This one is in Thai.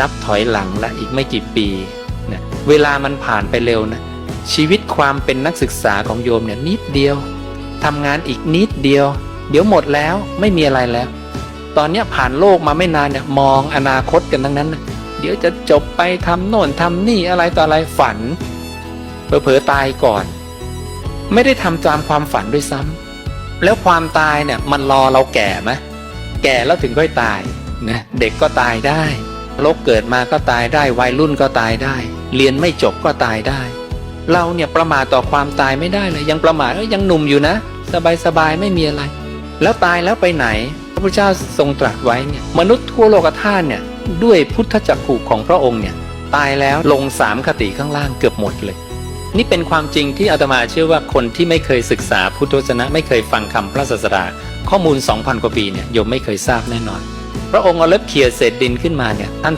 นับถอยหลังละอีกไม่กี่ปีนะเวลามันผ่านไปเร็วนะชีวิตความเป็นนักศึกษาของโยมเนี่ยนิดเดียวทำงานอีกนิดเดียว เดี๋ยวหมดแล้วไม่มีอะไรแล้ว ตอนนี้ผ่านโลกมาไม่นานเนี่ยมองอนาคตกันทั้งนั้นนะเดี๋ยวจะจบไปทำโน่นทำนี่อะไรต่ออะไรฝันเผลอๆตายก่อน ไม่ได้ทำตามความฝันด้วยซ้ำแล้วความตายเนี่ยมันรอเราแก่ไหมแก่แล้วถึงค่อยตายนะเด็กก็ตายได้ โรคเกิดมาก็ตายได้วัยรุ่นก็ตายได้ เรียนไม่จบก็ตายได้ เราเนี่ยประมาทต่อความตายไม่ได้เลย ยังประมาทเอ้ยยังหนุ่มอยู่นะ สบายๆไม่มีอะไร แล้วตายแล้วไปไหน พระพุทธเจ้าทรงตรัสไว้เนี่ยมนุษย์ทั่วโลกธาตุเนี่ยด้วยพุทธจักขุของพระองค์เนี่ยตายแล้วลงสามคติข้างล่างเกือบหมดเลย นี่เป็นความจริงที่อาตมาเชื่อว่าคนที่ไม่เคยศึกษาพุทธวจนะไม่เคยฟังคำพระศาสดาข้อมูล 2,000 กว่าปีเนี่ยโยมไม่เคยทราบแน่นอน พระองค์เอาเล็บเขี่ยเศษดินขึ้นมาเนี่ยท่าน